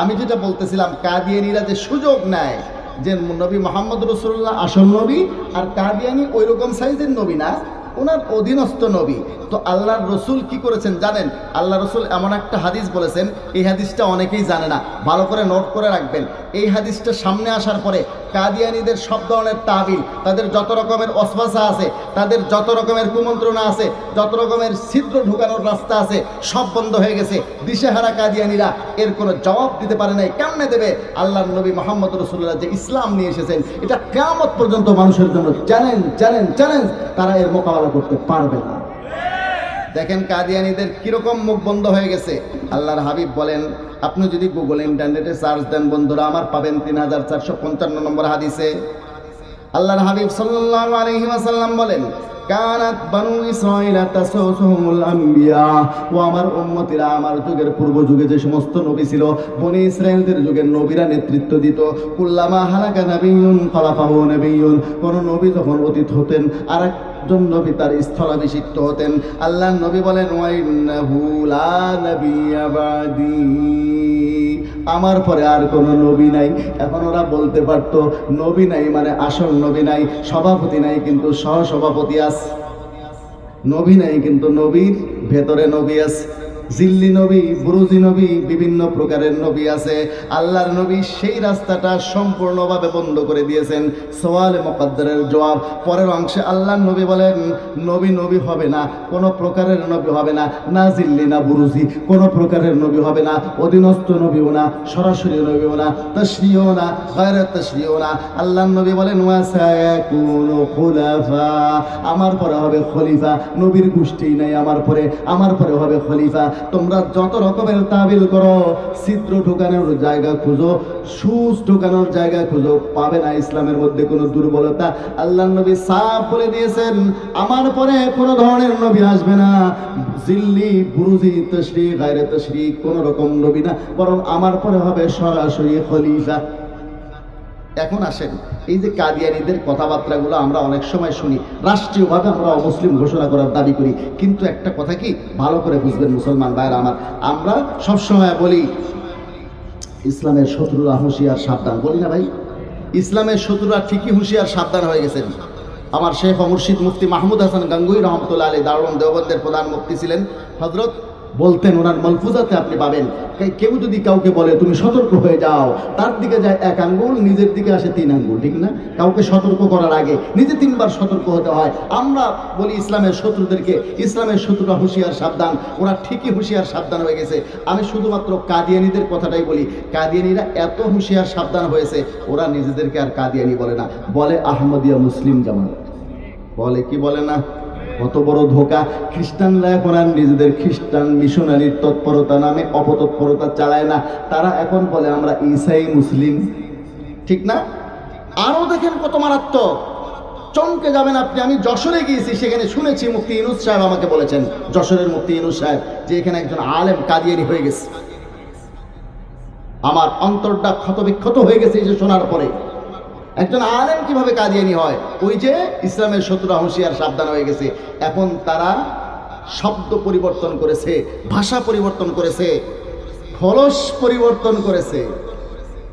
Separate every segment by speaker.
Speaker 1: আমি যেটা বলতেছিলাম, কাদিয়ানিরা যে সুযোগ নেয় যে নবী মোহাম্মদ রসুল্লাহ আসল নবী, আর কাদিয়ানি ওই রকম সাইজের নবী না, ওনার অধীনস্থ নবী। তো আল্লাহর রসুল কি করেছেন জানেন? আল্লাহ রসুল এমন একটা হাদিস বলেছেন, এই হাদিসটা অনেকেই জানে না, ভালো করে নোট করে রাখবেন। এই হাদিসটা সামনে আসার পরে কাদিয়ানিদের সব ধরনের তাবিল, তাদের যত রকমের অশ্বাসা আছে, তাদের যত রকমের কুমন্ত্রণা আছে, যত রকমের ছিদ্র ঢুকানোর রাস্তা আছে, সব বন্ধ হয়ে গেছে। দিশেহারা কাদিয়ানিরা এর কোনো জবাব দিতে পারে নাই। কেমনে দেবে? আল্লাহ নবী মোহাম্মদ রসুল্লাহ যে ইসলাম নিয়ে এসেছেন, এটা কেমত পর্যন্ত মানুষের জন্য চ্যালেঞ্জ চ্যালেঞ্জ চ্যালেঞ্জ, তারা এর মোকাবেলা করতে পারবে না। দেখেন কাদিয়ানিদের কীরকম মুখ বন্ধ হয়ে গেছে। আল্লাহর হাবিব বলেন, আপনি যদি গুগল ইন্টারনেটে সার্চ দেন, বন্ধুরা, আমার পাবেন তিন হাজার চারশো পঞ্চান্ন নম্বর হাদিসে। আল্লাহর হাবিব সাল্লাল্লাহু আলাইহি ওয়াসাল্লাম বলেন, কানাত ও আমার আমার যুগের পূর্ব যুগে যে সমস্ত নবী ছিল নবীরা নেতৃত্ব দিত। কুল্লামা নবী যখন অতীত হতেন আর একজন নবী তার স্থলাভিষিক্ত হতেন। আল্লাহ নবী বলেন আমার পরে আর কোনো নবী নাই। এখন ওরা বলতে পারত, নবী নাই মানে আসল নবী নাই, সভাপতি নাই কিন্তু সহসভাপতি আস। নবী নাই কিন্তু নবীর ভেতরে নবী আছে জিল্লি নবী, বুরুজি নবী, বিভিন্ন প্রকারের নবী আছে। আল্লাহর নবী সেই রাস্তাটা সম্পূর্ণভাবে বন্ধ করে দিয়েছেন। সোয়াল মকদ্দরের জবাব। পরের অংশে আল্লাহর নবী বলেন, নবী নবী হবে না, কোনো প্রকারের নবী হবে না না জিল্লি, না বুরুজি, কোনো প্রকারের নবী হবে না, অধীনস্থ নবীও না, সরাসরি নবীও না তশরিও না, গায়রে তশরিও না। আল্লাহর নবী বলেন আমার পরে হবে খলিফা, নবীর গোষ্ঠী নাই আমার পরে আমার পরে হবে খলিফা। তোমরা যত রকমের তাবিল করো, ছিদ্র ঢোকানোর জায়গা খুঁজো সুস ঢোকানোর জায়গা খুঁজো, পাবে না ইসলামের মধ্যে কোনো দুর্বলতা। আল্লাহ নবী সাফ বলে দিয়েছেন, আমার পরে কোনো ধরনের নবী আসবে না। জিল্লি, বুরুজি তশরি গায়রে তশরি কোনো রকম নবী না, বরং আমার পরে হবে সরাসরি খলিফা। এখন আসেন। এই যে কাদিয়ানিদের কথাবার্তাগুলো আমরা অনেক সময় শুনি। রাষ্ট্রীয়ভাবে আমরা অমুসলিম ঘোষণা করার দাবি করি। কিন্তু একটা কথা কি? ভালো করে বুঝবেন মুসলমান ভাইরা আমার। আমরা সবসময় বলি, ইসলামের শত্রুরা হুঁশিয়ার, সাবধান। বলি না ভাই। ইসলামের শত্রুরা ঠিকই হুঁশিয়ার, সাবধান হয়ে গেছেন। আমার শেখ মুর্শিদ মুফতি মাহমুদ হাসান গাঙ্গুই রহমতুল্লাহ আলী দারুণ দেওবন্দের প্রধান মুফতি ছিলেন। হজরত বলতেন ওনার মলফুজাতে আপনি পাবেন। কেউ যদি কাউকে বলে, তুমি সতর্ক হয়ে যাও। তার দিকে যায় এক আঙ্গুল, নিজের দিকে আসে তিন আঙ্গুল, ঠিক না? কাউকে সতর্ক করার আগে নিজে তিনবার সতর্ক হতে হয়। আমরা বলি ইসলামের শত্রুদেরকে, ইসলামের শত্রুরা হুঁশিয়ার, সাবধান। ওরা ঠিকই হুঁশিয়ার, সাবধান হয়ে গেছে। আমি শুধুমাত্র কাদিয়ানিদের কথাটাই বলি। কাদিয়ানিরা এত হুঁশিয়ার, সাবধান হয়েছে, ওরা নিজেদেরকে আর কাদিয়ানি বলে না। বলে আহমদিয়া মুসলিম জামাত। বলে কি বলে না? কত বড় ধোকা। খ্রিস্টানরা এখন আর নিজেদের খ্রিস্টান মিশনারির তৎপরতা নামে অপতৎপরতা চালায় না। তারা এখন বলে, আমরা ইসাই মুসলিম। ঠিক না? আরও দেখেন কত মারাত্মক। চমকে যাবেন আপনি। আমি যশোরে গিয়েছি, সেখানে শুনেছি মুফতি ইনুস সাহেব আমাকে বলেছেন, যশোরের মুফতি ইনুস সাহেব, যে এখানে একজন আলেম কাদিয়ানি হয়ে গেছে। আমার অন্তরটা ক্ষতবিক্ষত হয়ে গেছে এই যে শোনার পরে। একজন আলেম কীভাবে কাদিয়ানি হয়? ওই যে ইসলামের শত্রুরা হুঁশিয়ার, সাবধান হয়ে গেছে। এখন তারা শব্দ পরিবর্তন করেছে, ভাষা পরিবর্তন করেছে, খলস পরিবর্তন করেছে।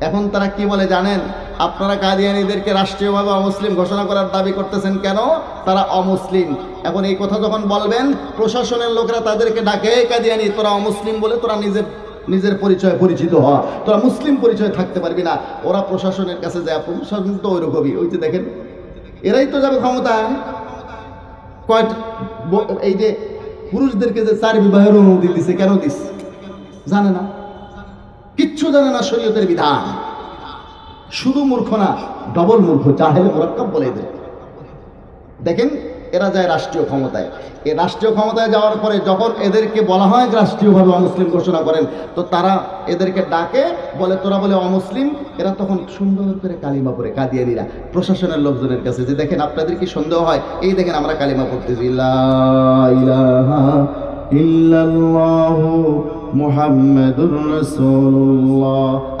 Speaker 1: এখন তারা কি বলে জানেন? আপনারা কাদিয়ানিদেরকে রাষ্ট্রীয়ভাবে অমুসলিম ঘোষণা করার দাবি করতেছেন কেন? তারা অমুসলিম। এখন এই কথা যখন বলবেন, প্রশাসনের লোকেরা তাদেরকে ডাকে, "এই কাদিয়ানি, তোরা অমুসলিম বলে তোরা নিজের নিজের পরিচয় পরিচিত হওয়া তোরা মুসলিম পরিচয় থাকতে পারবি না। ওরা প্রশাসনের কাছে যায় প্রশাসন তো ওই রকমই ওই যে দেখেন, এরাই তো যাবে ক্ষমতায়। কয়টা ব- এই যে পুরুষদেরকে যে চার বিবাহের অনুমতি দিছে, কেন দিস? জানে না। কিচ্ছু জানে না শরীয়তের বিধান। শুধু মূর্খ না ডবল মূর্খ চাহেলে মোরাক্কাব বলে এদের। দেখেন, এরা যায় রাষ্ট্রীয় ক্ষমতায়। এই রাষ্ট্রীয় ক্ষমতায় যাওয়ার পরে যখন এদেরকে বলা হয় রাষ্ট্রীয়ভাবে অমুসলিম ঘোষণা করেন, তো তারা এদেরকে ডাকে, বলে, তোরা বলে অমুসলিম? এরা তখন সুন্দর করে কালিমা পড়ে, কাদিয়ানিরা, প্রশাসনের লোকজনের কাছে। যে দেখেন, আপনাদের কি সন্দেহ হয়? এই দেখেন, আমরা কালিমা পড়তেছি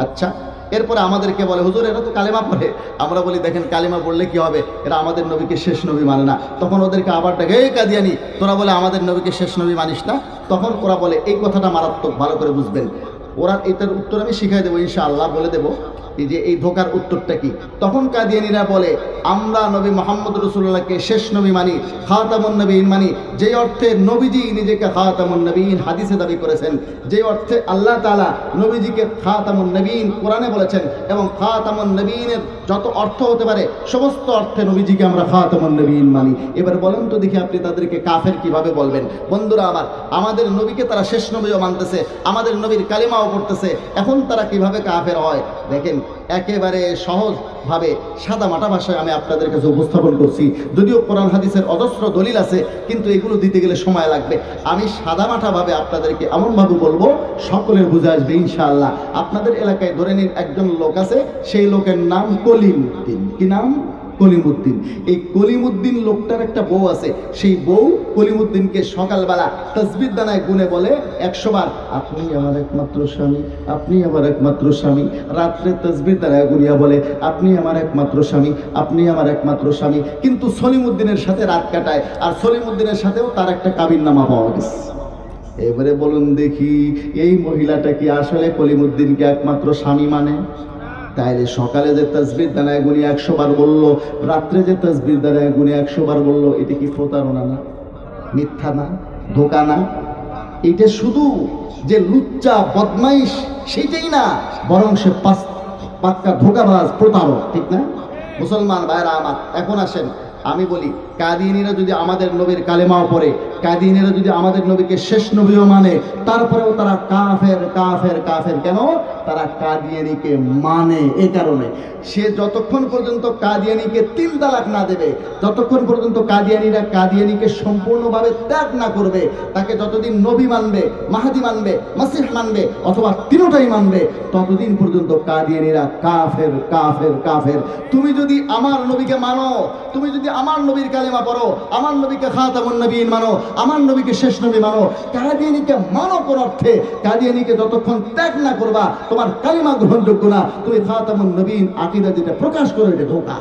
Speaker 1: আচ্ছা এরপরে আমাদেরকে বলে, হুজুর এরা তো কালেমা পড়ে। আমরা বলি, দেখেন, কালেমা পড়লে কি হবে? এরা আমাদের নবীকে শেষ নবী মানে না। তখন ওদেরকে আবার ডাকে, এই কাদিয়ানি, তোরা বলে আমাদের নবীকে শেষ নবী মানিস না? তখন ওরা বলে, এই কথাটা মারাত্মক, ভালো করে বুঝবেন। ওরা এটার উত্তর আমি শিখাই দেবো, ইনশাআল্লাহ বলে দেবো। যে এই ধোকার উত্তরটা কি? তখন কাদিয়ানিরা বলে, আমরা নবী মোহাম্মদ রসুল্লাহকে শেষ নবী মানি, খাতামুন নবীন মানি। যে অর্থে নবীজি নিজেকে খাতামুন নবীন হাদিসে দাবি করেছেন যে অর্থে আল্লাহ তাআলা নবীজিকে খাতামুন নবীন কোরআনে বলেছেন এবং খাতামুন নবীনের যত অর্থ হতে পারে, সমস্ত অর্থে নবীজিকে আমরা খাতামুন নবীন মানি। এবার বলেন তো দেখি আপনি তাদেরকে কাফের কীভাবে বলবেন? বন্ধুরা আমার, আমাদের নবীকে তারা শেষ নবীও মানতেছে, আমাদের নবীর কালিমাও পড়তেছে, এখন তারা কীভাবে কাফের হয়? দেখেন একেবারে সহজভাবে সাদা মাটা ভাষায় আমি আপনাদের কাছে উপস্থাপন করছি। যদিও কোরআন হাদিসের অজস্র দলিল আছে, কিন্তু এগুলো দিতে গেলে সময় লাগবে। আমি সাদা মাঠাভাবে আপনাদেরকে এমনভাবে বলব, সকলের বুঝে আসবে ইনশাআল্লাহ। আপনাদের এলাকায় ধরে নিন একজন লোক আছে, সেই লোকের নাম কলিম কি নাম? কলিমুদ্দিন। এই কলিমুদ্দিন লোকটার একটা বউ আছে। সেই বউ কলিমুদ্দিনকে সকালবেলা তসবির দানায় গুনে বলে, একশো বার, আপনি আমার একমাত্র স্বামী, আপনি আমার একমাত্র স্বামী। রাত্রে তসবির দানায় গুনিয়া বলে, আপনি আমার একমাত্র স্বামী, আপনি আমার একমাত্র স্বামী। কিন্তু সলিমুদ্দিনের সাথে রাত কাটায়, আর সলিমুদ্দিনের সাথেও তার একটা কাবির নামা পাওয়া গেছে। এবারে বলুন দেখি, এই মহিলাটা কি আসলে কলিমুদ্দিনকে একমাত্র স্বামী মানে? তাইলে সকালে যে তসবির দানায় গুনি একশো বার বলল, রাত্রে যে তসবির দানায় গুনি একশো বার বলল, এটা কি প্রতারণা না? মিথ্যা না? ধোকা না? এটা শুধু যে লুচ্চা, বদমাইশ সেটাই না, বরং সে পাস- পাক্কা ধোকাবাজ, প্রতারক, ঠিক না? মুসলমান ভাইরা আমার, এখন আসেন, আমি বলি কাদিনীরা যদি আমাদের নবীর কালেমাও পড়ে কাদিনীরা যদি আমাদের নবীকে শেষ নবীও মানে তারপরেও তারা কাফের কাফের কাফের। কেন? তারা কাদিয়ানিকে মানে এ কারণে। সে যতক্ষণ পর্যন্ত কাদিয়ানিকে তিন তালাক না দেবে, যতক্ষণ পর্যন্ত কাদিয়ানিরা কাদিয়ানিকে সম্পূর্ণভাবে ত্যাগ না করবে, তাকে যতদিন নবী মানবে, মাহাদি মানবে, মাসিহ মানবে, অথবা তিনোটাই মানবে, ততদিন পর্যন্ত কাদিয়ানিরা কাফের কাফের কাফের। তুমি যদি আমার নবীকে মানো, তুমি যদি আমার নবীর কালেমা পড়ো, আমার নবীকে খাতামুন নবীন মানো আমার নবীকে শেষ নবী মানো। কাদিয়ানিকে মানো কোন অর্থে? কাদিয়ানিকে যতক্ষণ ত্যাগ না করবা, তোমার কালিমা গ্রহণযোগ্য না। তুমি খাতামুন নবীন আকিদা যেটা প্রকাশ করো এটা ধোকা।